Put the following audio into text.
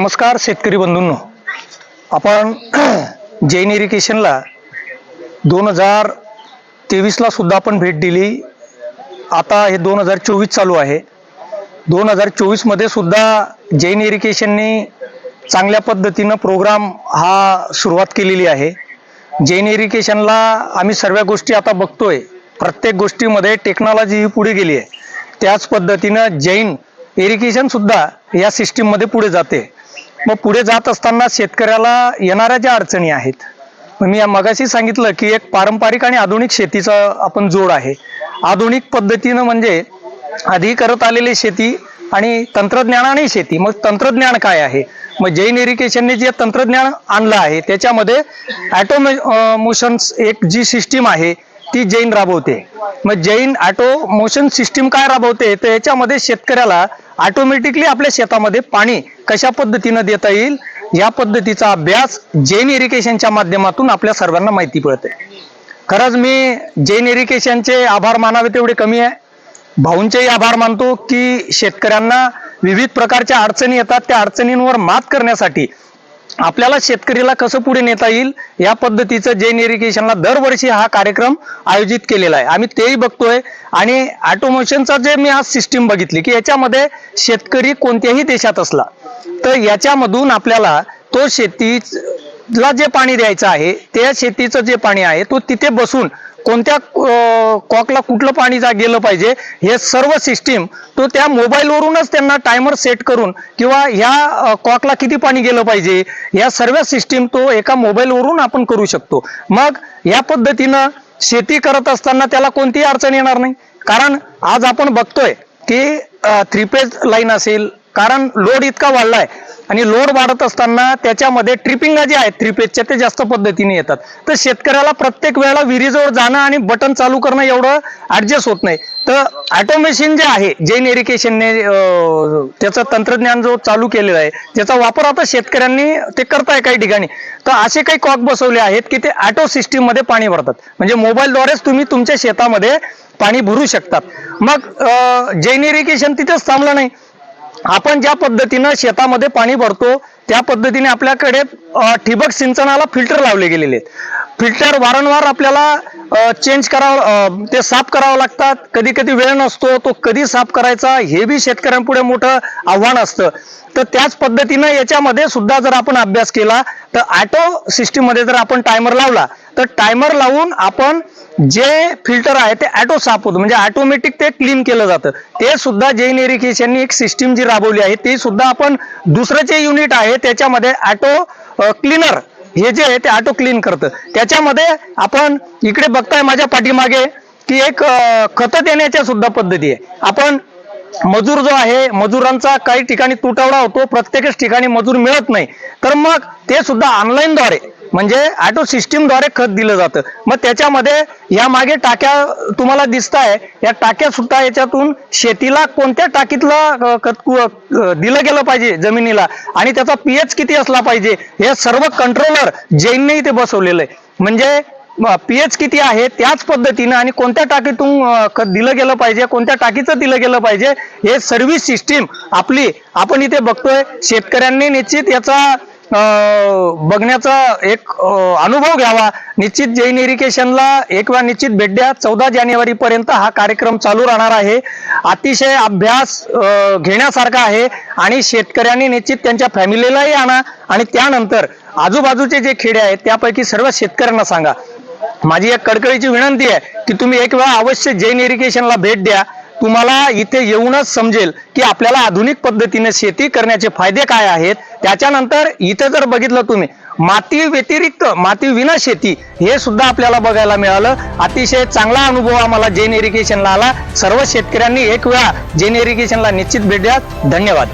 नमस्कार शेतकरी बंधूंनो. आपण जैन इरिगेशनला दोन हजार तेवीसला सुद्धा आपण भेट दिली. आता हे दोन हजार चोवीस चालू आहे. दोन हजार चोवीसमध्ये सुद्धा जैन इरिगेशनने चांगल्या पद्धतीनं प्रोग्राम हा सुरुवात केलेली आहे. जैन इरिगेशनला आम्ही सर्व गोष्टी आता बघतोय. प्रत्येक गोष्टीमध्ये टेक्नॉलॉजी ही पुढे गेली आहे. त्याच पद्धतीनं जैन इरिगेशन सुद्धा या सिस्टीममध्ये पुढे जाते. मग पुढे जात असताना शेतकऱ्याला येणाऱ्या ज्या अडचणी आहेत मग मी या मगाशी सांगितलं की एक पारंपरिक आणि आधुनिक शेतीचा आपण जोड आहे. आधुनिक पद्धतीनं म्हणजे आधी करत आलेली शेती आणि तंत्रज्ञानाने शेती. मग तंत्रज्ञान काय आहे? मग जैन इरिगेशनने जे तंत्रज्ञान आणलं आहे त्याच्यामध्ये ॲटोमे मोशन्स एक जी सिस्टीम आहे ती जैन राबवते. मग जैन ऑटो मोशन सिस्टीम काय राबवते? तर याच्यामध्ये शेतकऱ्याला ऑटोमॅटिकली आपल्या शेतामध्ये पाणी कशा पद्धतीनं देता येईल? या पद्धतीचा अभ्यास जैन इरिगेशनच्या माध्यमातून आपल्या सर्वांना माहिती पडते. खरंच मी जैन इरिगेशनचे आभार मानावे तेवढे कमी आहे. भाऊंचेही आभार मानतो की शेतकऱ्यांना विविध प्रकारच्या अडचणी येतात. त्या अडचणींवर मात करण्यासाठी आपल्याला शेतकरीला कसं पुढे नेता येईल? या पद्धतीचं जैन इरिगेशनला दरवर्षी हा कार्यक्रम आयोजित केलेला आहे. आम्ही तेही बघतोय. आणि ऑटोमोशनचा जे मी आज सिस्टीम बघितली की याच्यामध्ये शेतकरी कोणत्याही देशात असला तर याच्यामधून आपल्याला तो शेतीला जे पाणी द्यायचं आहे त्या शेतीचं जे पाणी आहे तो तिथे बसून कोणत्या कॉकला कुठलं पाणी जा गेलं पाहिजे हे सर्व सिस्टीम तो त्या मोबाईलवरूनच त्यांना टायमर सेट करून किंवा ह्या कॉकला किती पाणी गेलं पाहिजे या सर्व सिस्टीम तो एका मोबाईलवरून आपण करू शकतो. मग या पद्धतीनं शेती करत असताना त्याला कोणतीही अडचण येणार नाही. कारण आज आपण बघतोय की थ्री पेज लाईन असेल कारण लोड इतका वाढलाय. आणि लोड वाढत असताना त्याच्यामध्ये ट्रिपिंगा जे आहेत थ्री पेजच्या ते जास्त पद्धतीने येतात. तर शेतकऱ्याला प्रत्येक वेळेला विहिरीजवळ जाणं आणि बटन चालू करणं एवढं ऍडजस्ट होत नाही. तर ऑटोमेशन जे आहे जैन इरिगेशनने त्याचं तंत्रज्ञान जो चालू केलेलं आहे त्याचा वापर आता शेतकऱ्यांनी ते करताय काही ठिकाणी. तर असे काही कॉक बसवले आहेत की ते ऑटो सिस्टीममध्ये पाणी भरतात. म्हणजे मोबाईलद्वारेच तुम्ही तुमच्या शेतामध्ये पाणी भरू शकतात. मग जैन इरिगेशन तिथेच थांबलं नाही. आपण ज्या पद्धतीनं शेतामध्ये पाणी भरतो त्या पद्धतीने आपल्याकडे ठिबक सिंचनाला फिल्टर लावले गेलेले आहेत. फिल्टर वारंवार आपल्याला चेंज करावं ते साफ करावं लागतात. कधी कधी वेळ नसतो तो कधी साफ करायचा हे बी शेतकऱ्यांपुढे मोठं आव्हान असतं. तर त्याच पद्धतीनं याच्यामध्ये सुद्धा जर आपण अभ्यास केला तर ऑटो सिस्टीममध्ये जर आपण टायमर लावला तर टायमर लावून आपण जे फिल्टर आहे ते ऑटो साफ होतं. म्हणजे ऑटोमॅटिक ते क्लीन केलं जातं. ते सुद्धा जैन इरिगेशननी एक सिस्टीम जी राबवली आहे ती सुद्धा आपण दुसरं जे युनिट आहे त्याच्यामध्ये ऑटो क्लीनर हे जे आहे ते ऑटो क्लीन करतं. त्याच्यामध्ये आपण इकडे बघताय माझ्या पाठीमागे की एक खत देण्याच्या सुद्धा पद्धती आहे. आपण मजूर जो आहे मजुरांचा काही ठिकाणी तुटवडा होतो प्रत्येकच ठिकाणी मजूर मिळत नाही. तर मग ते सुद्धा ऑनलाईनद्वारे म्हणजे ऑटो सिस्टीमद्वारे खत दिलं जातं. मग त्याच्यामध्ये या मागे टाक्या तुम्हाला दिसत आहे या टाक्या सुद्धा याच्यातून शेतीला कोणत्या टाकीतलं खत दिलं गेलं पाहिजे जमिनीला? आणि त्याचा पीएच किती असला पाहिजे? हे सर्व कंट्रोलर जैनने इथे बसवलेलं आहे. म्हणजे पीएच किती आहे त्याच पद्धतीनं आणि कोणत्या टाकीतून खत दिलं गेलं पाहिजे कोणत्या टाकीचं दिलं गेलं पाहिजे हे सर्व्हिस सिस्टीम आपली आपण इथे बघतोय शेतकऱ्यांनी निश्चित याचा बघण्याचा एक अनुभव घ्यावा. निश्चित जैन इरिगेशनला एक वेळा निश्चित भेट द्या. चौदा जानेवारी पर्यंत हा कार्यक्रम चालू राहणार आहे. अतिशय अभ्यास घेण्यासारखा आहे आणि शेतकऱ्यांनी निश्चित त्यांच्या फॅमिलीलाही आणा आणि त्यानंतर आजूबाजूचे जे खेडे आहेत त्यापैकी सर्व शेतकऱ्यांना सांगा. माझी एक कडकडीची विनंती आहे की तुम्ही एक वेळा अवश्य जैन इरिगेशनला भेट द्या. तुम्हाला इथे येऊनच समजेल की आपल्याला आधुनिक पद्धतीने शेती करण्याचे फायदे काय आहेत. त्याच्यानंतर इथे जर बघितलं तुम्ही माती व्यतिरिक्त माती विना शेती हे सुद्धा आपल्याला बघायला मिळालं. अतिशय चांगला अनुभव आम्हाला जेन इरिगेशनला आला. सर्व शेतकऱ्यांनी एक वेळा जेन इरिगेशनला निश्चित भेट द्या धन्यवाद.